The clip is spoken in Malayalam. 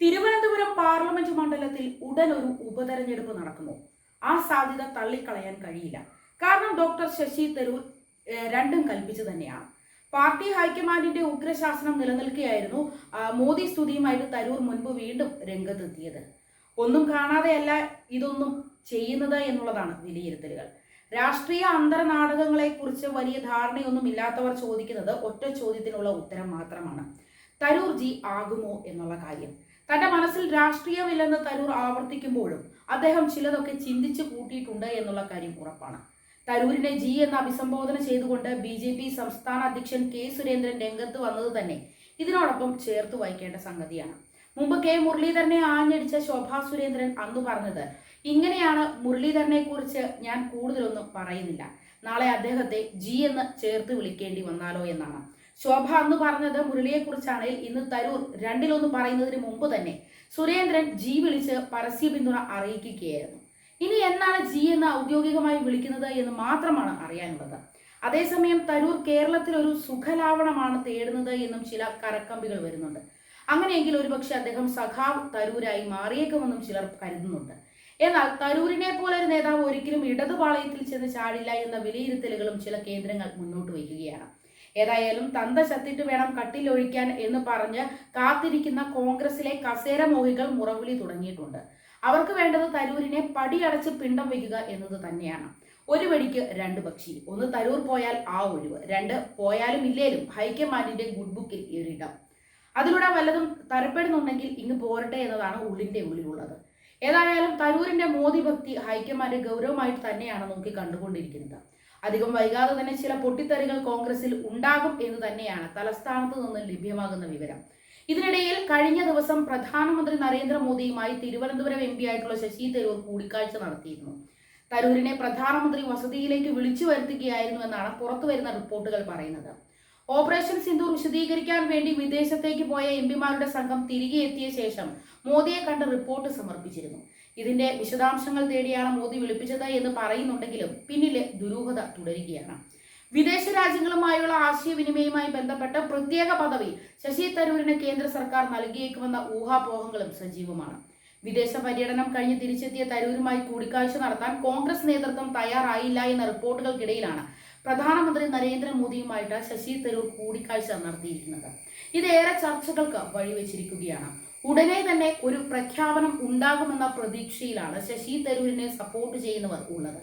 തിരുവനന്തപുരം പാർലമെന്റ് മണ്ഡലത്തിൽ ഉടൻ ഒരു ഉപതെരഞ്ഞെടുപ്പ് നടക്കുമോ ആ സാധ്യത തള്ളിക്കളയാൻ കഴിയില്ല. കാരണം ഡോക്ടർ ശശി തരൂർ രണ്ടും കൽപ്പിച്ചു തന്നെയാണ്. പാർട്ടി ഹൈക്കമാൻഡിന്റെ ഉഗ്രശാസനം നിലനിൽക്കുകയായിരുന്നു മോദി സ്തുതിയുമായിട്ട് തരൂർ മുൻപ് വീണ്ടും രംഗത്തെത്തിയത്. ഒന്നും കാണാതെയല്ല ഇതൊന്നും ചെയ്യുന്നത് എന്നുള്ളതാണ് വിലയിരുത്തലുകൾ. രാഷ്ട്രീയ അന്തർനാടകങ്ങളെക്കുറിച്ച് വലിയ ധാരണയൊന്നും ഇല്ലാത്തവർ ചോദിക്കുന്നത് ഒറ്റ ചോദ്യത്തിനുള്ള ഉത്തരം മാത്രമാണ്. തരൂർ ജി ആകുമോ എന്നുള്ള കാര്യം. തന്റെ മനസ്സിൽ രാഷ്ട്രീയമില്ലെന്ന് തരൂർ ആവർത്തിക്കുമ്പോഴും അദ്ദേഹം ചിലതൊക്കെ ചിന്തിച്ചു കൂട്ടിയിട്ടുണ്ട് എന്നുള്ള കാര്യം ഉറപ്പാണ്. തരൂരിനെ ജി എന്ന് അഭിസംബോധന ചെയ്തുകൊണ്ട് ബി ജെ പി സംസ്ഥാന അധ്യക്ഷൻ കെ സുരേന്ദ്രൻ രംഗത്ത് വന്നത് തന്നെ ഇതിനോടൊപ്പം ചേർത്ത് വായിക്കേണ്ട സംഗതിയാണ്. മുമ്പ് കെ മുരളീധരനെ ആഞ്ഞടിച്ച ശോഭാ സുരേന്ദ്രൻ അന്ന് പറഞ്ഞത് ഇങ്ങനെയാണ് മുരളീധരനെ കുറിച്ച് ഞാൻ കൂടുതലൊന്നും പറയുന്നില്ല. നാളെ അദ്ദേഹത്തെ ജി എന്ന് ചേർത്ത് വിളിക്കേണ്ടി വന്നാലോ എന്നാണ്. ശോഭ എന്ന് പറഞ്ഞത് മുരളിയെക്കുറിച്ചാണെങ്കിൽ ഇന്ന് തരൂർ രണ്ടിലൊന്ന് പറയുന്നതിന് മുമ്പ് തന്നെ സുരേന്ദ്രൻ ജി വിളിച്ച് പരസ്യ പിന്തുണ അറിയിക്കുകയായിരുന്നു. ഇനി എന്നാണ് ജി എന്ന് ഔദ്യോഗികമായി വിളിക്കുന്നത് എന്ന് മാത്രമാണ് അറിയാനുള്ളത്. അതേസമയം തരൂർ കേരളത്തിൽ ഒരു സുഖലാവണമാണ് തേടുന്നത് എന്നും ചില കരക്കമ്പികൾ വരുന്നുണ്ട്. അങ്ങനെയെങ്കിൽ ഒരുപക്ഷെ അദ്ദേഹം സഖാവ് തരൂരായി മാറിയേക്കുമെന്നും ചിലർ കരുതുന്നുണ്ട്. എന്നാൽ തരൂരിനെ പോലെ ഒരു നേതാവ് ഒരിക്കലും ഇടതുപാളയത്തിൽ ചെന്ന് ചാടില്ല എന്ന വിലയിരുത്തലുകളും ചില കേന്ദ്രങ്ങൾ മുന്നോട്ട് വയ്ക്കുകയാണ്. ഏതായാലും തന്ത ചത്തിട്ട് വേണം കട്ടിലൊഴിക്കാൻ എന്ന് പറഞ്ഞ് കാത്തിരിക്കുന്ന കോൺഗ്രസിലെ കസേര മോഹികൾ മുറവിളി തുടങ്ങിയിട്ടുണ്ട്. അവർക്ക് വേണ്ടത് തരൂരിനെ പടിയടച്ച് പിണ്ടം വയ്ക്കുക എന്നത് തന്നെയാണ്. ഒരു വെടിക്ക് രണ്ട് പക്ഷി. ഒന്ന് തരൂർ പോയാൽ ആ ഒഴിവ്. രണ്ട് പോയാലും ഇല്ലേലും ഹൈക്കമാൻഡിന്റെ ഗുഡ് ബുക്കിൽ ഏറിയിടാം അതിലൂടെ വല്ലതും തരപ്പെടുന്നുണ്ടെങ്കിൽ ഇങ്ങ് പോരട്ടെ എന്നതാണ് ഉള്ളിന്റെ ഉള്ളിലുള്ളത്. ഏതായാലും തരൂരിന്റെ മോദി ഭക്തി ഹൈക്കമാൻഡ് ഗൗരവമായിട്ട് തന്നെയാണ് നോക്കി കണ്ടുകൊണ്ടിരിക്കുന്നത്. അധികം വൈകാതെ തന്നെ ചില പൊട്ടിത്തെറികൾ കോൺഗ്രസിൽ ഉണ്ടാകും എന്ന് തന്നെയാണ് തലസ്ഥാനത്ത് നിന്ന് ലഭ്യമാകുന്ന വിവരം. ഇതിനിടയിൽ കഴിഞ്ഞ ദിവസം പ്രധാനമന്ത്രി നരേന്ദ്രമോദിയുമായി തിരുവനന്തപുരം എം പി ആയിട്ടുള്ള ശശി തരൂർ കൂടിക്കാഴ്ച നടത്തിയിരുന്നു. തരൂരിനെ പ്രധാനമന്ത്രി വസതിയിലേക്ക് വിളിച്ചു വരുത്തുകയായിരുന്നു എന്നാണ് പുറത്തുവരുന്ന റിപ്പോർട്ടുകൾ പറയുന്നത്. ഓപ്പറേഷൻ സിന്ദൂർ വിശദീകരിക്കാൻ വേണ്ടി വിദേശത്തേക്ക് പോയ എം പിമാരുടെ സംഘം തിരികെ എത്തിയ ശേഷം മോദിയെ കണ്ട് റിപ്പോർട്ട് സമർപ്പിച്ചിരുന്നു. ഇതിന്റെ വിശദാംശങ്ങൾ തേടിയാണ് മോദി വിളിപ്പിച്ചത് എന്ന് പറയുന്നുണ്ടെങ്കിലും പിന്നിലെ ദുരൂഹത തുടരുകയാണ്. വിദേശ രാജ്യങ്ങളുമായുള്ള ആശയവിനിമയവുമായി ബന്ധപ്പെട്ട പ്രത്യേക പദവി ശശി തരൂരിന് കേന്ദ്ര സർക്കാർ നൽകിയേക്കുമെന്ന ഊഹാപോഹങ്ങളും സജീവമാണ്. വിദേശ പര്യടനം കഴിഞ്ഞ് തിരിച്ചെത്തിയ തരൂരുമായി കൂടിക്കാഴ്ച നടത്താൻ കോൺഗ്രസ് നേതൃത്വം തയ്യാറായില്ല എന്ന റിപ്പോർട്ടുകൾക്കിടയിലാണ് പ്രധാനമന്ത്രി നരേന്ദ്രമോദിയുമായിട്ട് ശശി തരൂർ കൂടിക്കാഴ്ച നടത്തിയിരിക്കുന്നത്. ഏറെ ചർച്ചകൾക്ക് വഴിവെച്ചിരിക്കുകയാണ്. ഉടനെ തന്നെ ഒരു പ്രഖ്യാപനം ഉണ്ടാകുമെന്ന പ്രതീക്ഷയിലാണ് ശശി തരൂരിനെ സപ്പോർട്ട് ചെയ്യുന്നവർ ഉള്ളത്.